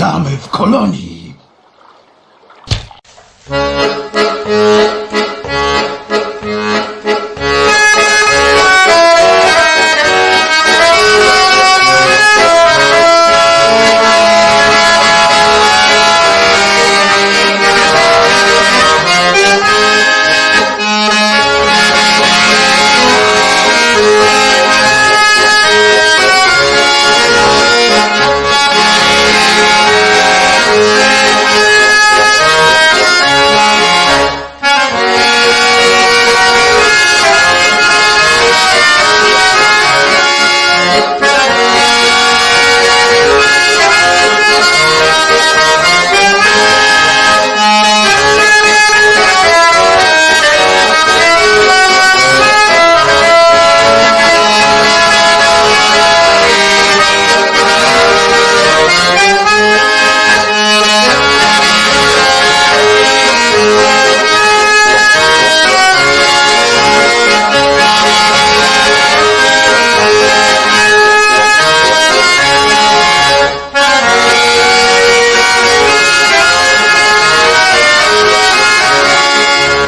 Witamy w kolonii.